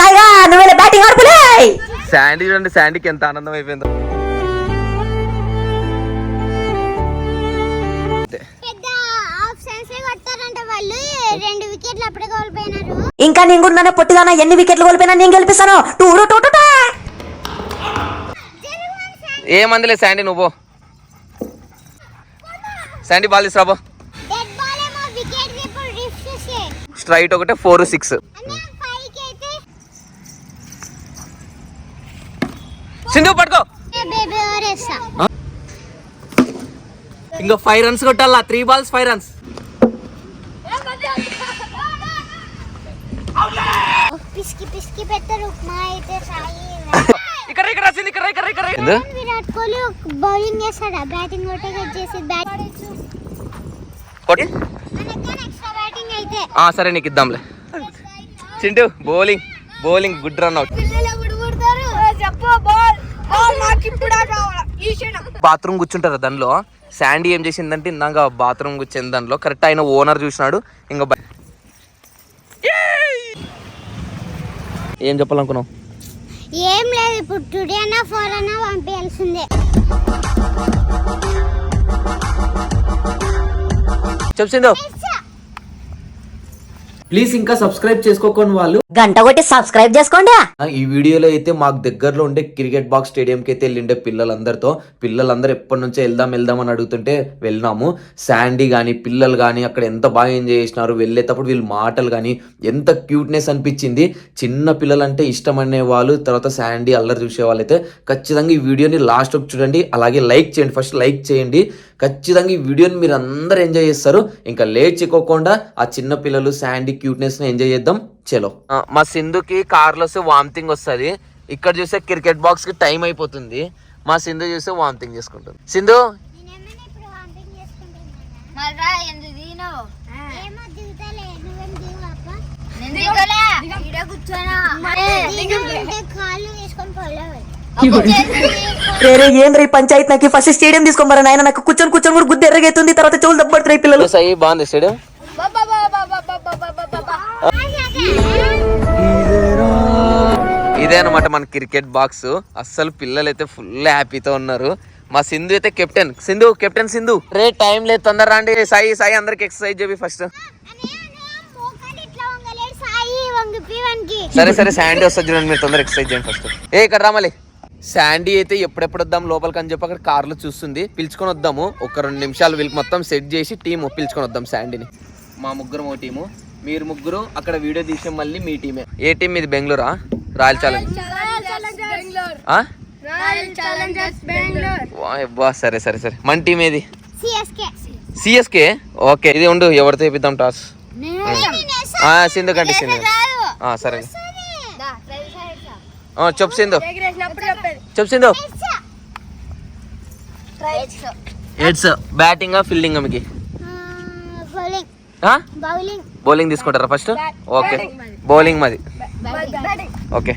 సాయిగా నువ్వు batting ఆడుపులే Sandy చూడండి శాండీకి ఎంత ఆనందం అయిపోయిందో. పెద్ద హాఫ్ సెన్సే కొడతారంట వాళ్ళు. రెండు వికెట్లు అప్పుడే కోల్పోయినారు. ఇంకా నేను కూడా నన్ను పొట్టిదానా ఎన్ని వికెట్లు కోల్పోయినా నేను గెలిపిస్తాను. టూడు టూ టూ టూ. ఏమందిలే శాండీ నువ్వు. శాండీ బాల్ తీసుకురాబో స్ట్రైట్ ఒకటే ఫోర్ సిక్స్. సింధు పట్టుకో. ఇంకా ఫైవ్ రన్స్ కొట్టాలా? త్రీ బాల్స్ ఫైవ్ రన్స్ పిసికి పిసికి పెట్టారు ఉప్మా అయితే సాయి ఇక్కడ ఇక్కడ సింధు ఇక్కడ ఇక్కడ ఇక్కడ విరాట్ కోహ్లీ బౌలింగ్ చేస్తాడా బ్యాటింగ్ ఒకటే చేసి బ్యాట్ కొట్టి సరే నీకు ఇద్దాంలే. Chintu bowling bowling good run out. Bathroom కూర్చుంటారు దానిలో. శాండీ ఏం చేసిందంటే ఇందాక బాత్రూమ్ కూర్చున్న దానిలో. కరెక్ట్ ఆయన ఓనర్ చూసినాడు. ఇంకా ఏం చెప్పాలనుకున్నావు? ఏం లేదు ఇప్పుడు టుడే అన్నా ఫోర్ అన్నా పంపించాల్సిందే. చెప్సిందో ప్లీజ్ ఇంకా సబ్స్క్రైబ్ చేసుకోకొని వాళ్ళు. గంట కొట్టి సబ్స్క్రైబ్ చేసుకోండి. ఈ వీడియోలో అయితే మాకు దగ్గరలో ఉండే క్రికెట్ బాక్స్ స్టేడియంకి అయితే వెళ్ళిండే పిల్లలందరితో. పిల్లలందరూ ఎప్పటి నుంచో వెళ్దాం వెళ్దాం అని అడుగుతుంటే వెళ్ళినాము. శాండీ కానీ పిల్లలు కానీ అక్కడ ఎంత బాగా ఎంజాయ్ చేసినారు వెళ్ళేటప్పుడు వీళ్ళు మాటలు కానీ ఎంత క్యూట్నెస్ అనిపించింది. చిన్న పిల్లలంటే ఇష్టం అనే వాళ్ళు తర్వాత శాండీ అల్లరి చూసే వాళ్ళైతే ఖచ్చితంగా ఈ వీడియోని లాస్ట్ వరకు చూడండి. అలాగే లైక్ చేయండి ఫస్ట్ లైక్ చేయండి. ఖచ్చితంగా ఈ వీడియోని మీరు అందరూ ఎంజాయ్ చేస్తారు. ఇంకా లేట్ చెక్కోకుండా ఆ చిన్న పిల్లలు శాండీ క్యూట్నెస్ని ఎంజాయ్ చేద్దాం. చలో మా సింధుకి కార్లో వస్తే వామిటింగ్ వస్తుంది. ఇక్కడ చూస్తే క్రికెట్ బాక్స్కి టైం అయిపోతుంది. మా సింధు చూస్తే వామిటింగ్ చేసుకుంటుంది. సింధు? ఏంద్ర పంచాయతీ నాకు ఫస్ట్ స్టేడియం తీసుకోమరా నాయన నాకు కూర్చొని కూర్చొని కూడా గుద్దు ఎర్రగైతుంది తర్వాత చెవులు దబ్బడుతున్నాయి పిల్లలు. బాగుంది స్టేడియం? ఇదే అనమాట మన క్రికెట్ బాక్స్. అస్సలు పిల్లలు అయితే ఫుల్ హ్యాపీతో ఉన్నారు. మా సింధు అయితే కెప్టెన్ సింధు కెప్టెన్ సింధు. రే టైం లేదు తొందర రండి. సాయి సాయి అందరికి ఎక్సర్సైజ్ చెప్పి ఫస్ట్ సరే సరే శాండీ వస్తుంది చూడండి మీరు తొందర ఎక్సర్సైజ్ చేయండి ఫస్ట్ ఏ ఇక్కడ రామలి శాండీ అయితే ఎప్పుడెప్పుడు వద్దాం లోపలికి అని చెప్పి అక్కడ కార్లు చూస్తుంది. పిలుచుకొని వద్దాము. ఒక రెండు నిమిషాలు వీళ్ళకి మొత్తం సెట్ చేసి టీము పిలుచుకొని వద్దాం శాండీని. మా ముగ్గురం ఓ టీము మీరు ముగ్గురు అక్కడ వీడియో తీసే మళ్ళీ మీ టీమే. ఏ టీం ఇది బెంగళూరా? Royal challenge. ఆ? Royal challengers Bengaluru. వాయ్ అబ్బా, సరే సరే సరే. మన టీం ఏది? సిఎస్కే. సిఎస్కే? ఓకే ఇది ఉండు ఎవరితో ఇప్పిద్దాం టాస్? సింధు కంటే సింధు. సరే. ఆ, చెప్పు సింధు. చెప్పు సింధు. ఎయిట్స్ బ్యాటింగ్ ఫీల్డింగ్ మీకు? బౌలింగ్. తీసుకుంటారా ఫస్ట్? ఓకే. బౌలింగ్ మాది. Okay.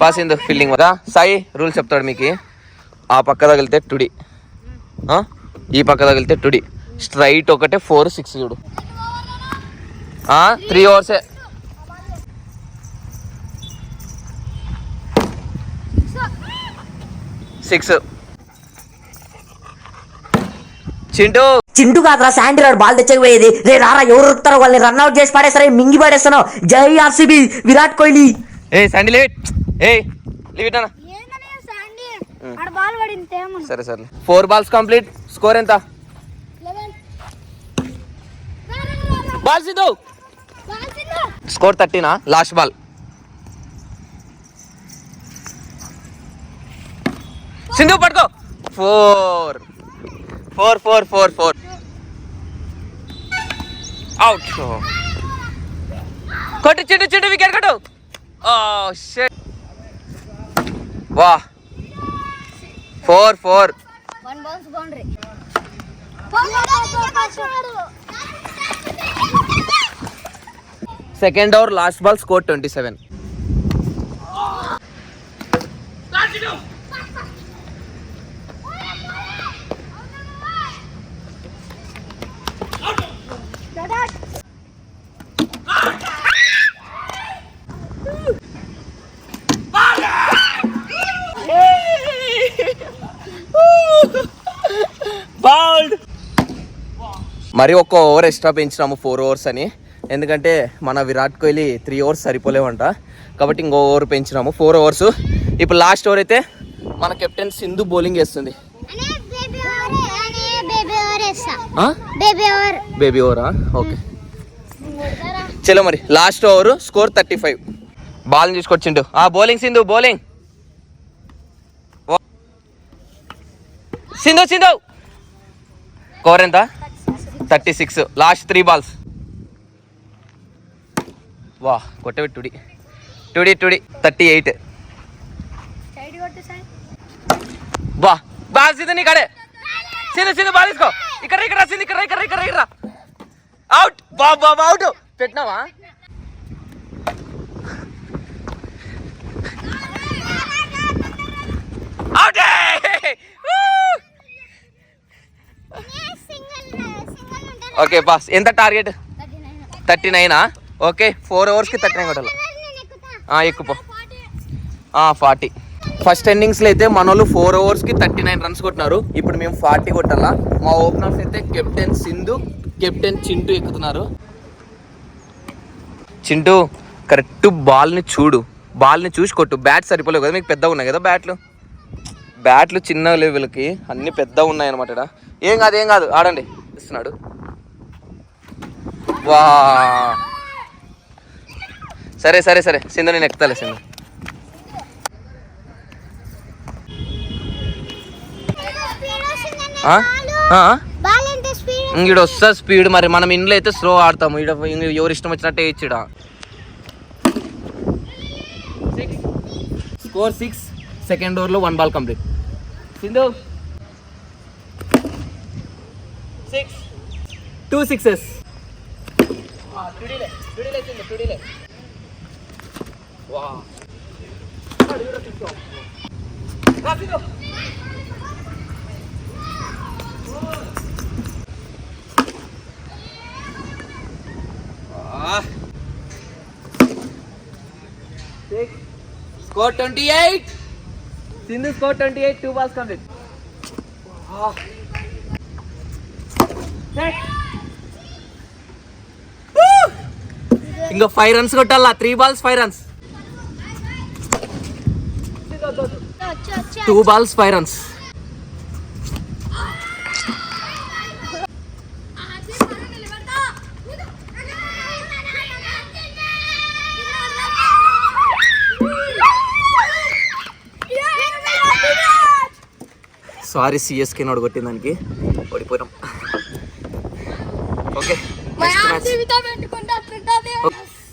Pass Sindhu fielding Sai rule చెప్తాడు మీకు. ఆ పక్క తగిలితే టుడి? ఈ పక్క తగిలితే టుడి. స్ట్రైట్ ఒకటే ఫోర్ సిక్స్ చూడు. త్రీ ఓవర్సే సిక్స్ చింటూ! చింటూ కాదురా శాండీ రాడు బాల్ తెచ్చకపోయేది. రే రారా ఎవరు ఉరుకుతారో వాళ్ళని రన్అట్ చేసి పాడేస్తారా మింగి పాడేస్తాను జై ఆర్సీబీ విరాట్ కోహ్లీ. ఏ సండి లేట్ ఏ సరే సరే. ఫోర్ బాల్స్ కంప్లీట్ స్కోర్ ఎంత? బాల్ సిద్ధు. స్కోర్ థర్టీనా లాస్ట్ బాల్ సింధు పట్టుకో four four four four four. Out కొట్టు చిట్టు చిట్టు వికెట్ కొట్టు. ఓ షట్ వా four four second over last ball score twenty seven మరి ఒక్క ఓవర్ ఎక్స్ట్రా పెంచినాము ఫోర్ ఓవర్స్ అని. ఎందుకంటే మన విరాట్ కోహ్లీ త్రీ ఓవర్స్ సరిపోలేవంట. కాబట్టి ఇంకో ఓవర్ పెంచినాము ఫోర్ ఓవర్స్ ఇప్పుడు లాస్ట్ ఓవర్ అయితే మన కెప్టెన్ సింధు బౌలింగ్ వేస్తుంది బేబీ ఓవర్ ఓవరా ఓకే చలో మరి last over score thirty five ball తీసుకొచ్చిండు. ఆ bowling Sindhu bowling Sindhu Sindhu. Score ఎంత? Thirty six last three balls వా కొట్టవి టుడి టుడి టుడి థర్టీ ఎయిట్ వా బాల్ సింధు నీ కడే. సింధు సింధు బాల్ తీసుకో. ఇక్కడ ఇక్కడ ఇక్కడ ఇక్కడ ఇక్కడ ఇక్కడ అవుట్ బా బా అవుట్ పెట్టినావా? ఓకే బాస్ ఎంత టార్గెట్ థర్టీ నైనా ఓకే ఫోర్ అవర్స్కి థర్టీ నైన్ కొట్టాలి. ఎక్కుపో ఫార్టీ ఫస్ట్ ఇన్నింగ్స్లో అయితే మన వాళ్ళు ఫోర్ ఓవర్స్కి థర్టీ నైన్ రన్స్ కొట్టినారు. ఇప్పుడు మేము ఫార్టీ కొట్టాలా? మా ఓపెనర్స్ అయితే కెప్టెన్ సింధు కెప్టెన్ చింటూ ఎక్కుతున్నారు. చింటూ కరెక్ట్ బాల్ని చూడు. బాల్ని చూసి కొట్టు. బ్యాట్ సరిపోలేవు కదా మీకు పెద్దగా ఉన్నాయి కదా బ్యాట్లు బ్యాట్లు చిన్న లెవెల్కి అన్ని పెద్దగా ఉన్నాయి అనమాట. ఏం కాదు ఏం కాదు. ఆడండి. ఇస్తున్నాడు. వా సరే సరే సరే. సింధు నేను ఎక్కుతాలే సింధు. స్పీడ్ ఆ? ఆ? స్పీడ్ వస్తా స్పీడ్ మరి. మనం ఇంట్లో అయితే స్లో ఆడతాము. ఈడ ఎవరు ఇష్టం వచ్చినట్టే ఇచ్చిడ స్కోర్ సిక్స్ సెకండ్ ఓవర్లో one ball complete Sindhu six two sixes ತುಡಿಲೆ ತುಡಿಲೆ ತಿಂದು ತುಡಿಲೆ Six. Score 28. Sindhu score 28. Two balls complete. Wow. Set. ఇంకా ఫైవ్ రన్స్ కొట్టాలా? Three balls five runs two balls five runs sorry CSK node కొట్టిన దానికి ఓడిపోయినాం. Okay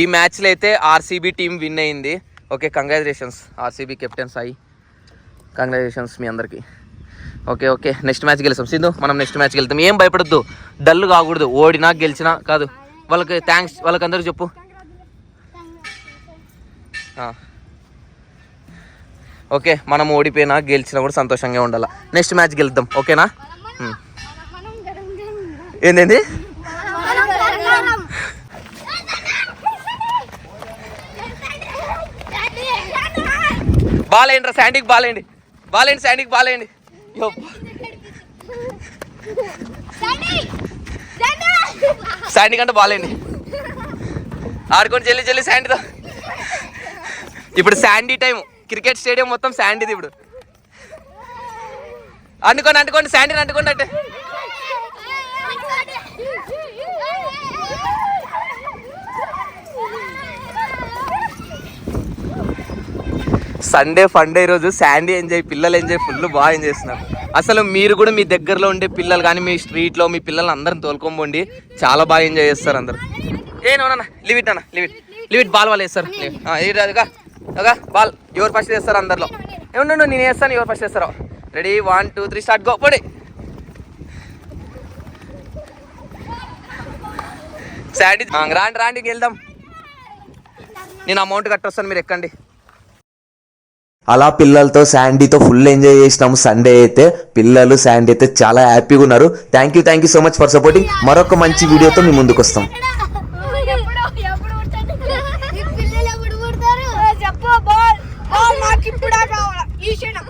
ఈ మ్యాచ్లో అయితే ఆర్సీబీ టీం విన్ అయింది. Okay congratulations RCB captain Sai. Congratulations మీ అందరికీ. ఓకే ఓకే నెక్స్ట్ మ్యాచ్ గెలుస్తాం. సింధు మనం నెక్స్ట్ మ్యాచ్కి వెళ్తాం ఏం భయపడద్దు. డల్ కాకూడదు ఓడినా గెలిచినా కాదు. వాళ్ళకి థ్యాంక్స్ వాళ్ళకి అందరికి చెప్పు. ఓకే మనం ఓడిపోయినా గెలిచినా కూడా సంతోషంగా ఉండాలి. నెక్స్ట్ మ్యాచ్ గెలుద్దాం. ఓకేనా. ఏంటండి బాలేండి రా శాండీకి బాలేండి బాలేండి శాండీకి బాలేండి శాండీ కంటే బాలేండి ఆడుకొని చెల్లి చెల్లి శాండీతో. ఇప్పుడు శాండీ టైం క్రికెట్ స్టేడియం మొత్తం శాండీది ఇప్పుడు. అంటుకోండి అంటుకోండి శాండీని అంటుకోండి అంటే. సండే ఫండే రోజు శాండీ ఎంజాయ్ పిల్లలు ఎంజాయ్ ఫుల్ బాగా ఎంజాయ్ చేస్తున్నారు. అసలు మీరు కూడా మీ దగ్గరలో ఉండే పిల్లలు కానీ మీ స్ట్రీట్లో మీ పిల్లల్ని అందరిని తోలుకోండి చాలా బాగా ఎంజాయ్ చేస్తారు అందరు. ఏ నోనన్న లివ్ ఇట్ అన్న leave it leave it ball వాళ్ళు వేస్తారు. అదిగా అగా బాల్ ఎవరు ఫస్ట్ చేస్తారు అందరిలో? ఏమన్నా నేను వేస్తాను ఎవరు ఫస్ట్ చేస్తారో. Ready one two three start go పడి శాండీ రాండి రాండి వెళ్దాం. నేను అమౌంట్ కట్టొస్తాను మీరు ఎక్కండి. అలా పిల్లలతో శాండీతో ఫుల్ ఎంజాయ్ చేసినాము సండే అయితే. పిల్లలు శాండీ అయితే చాలా హ్యాపీగా ఉన్నారు. Thank you thank you so much for supporting మరొక మంచి వీడియోతో మీ ముందుకు వస్తాం. చెప్పు బాల్ బాల్ నాకు ఇప్పుడా కావాలా? ఈ క్షణం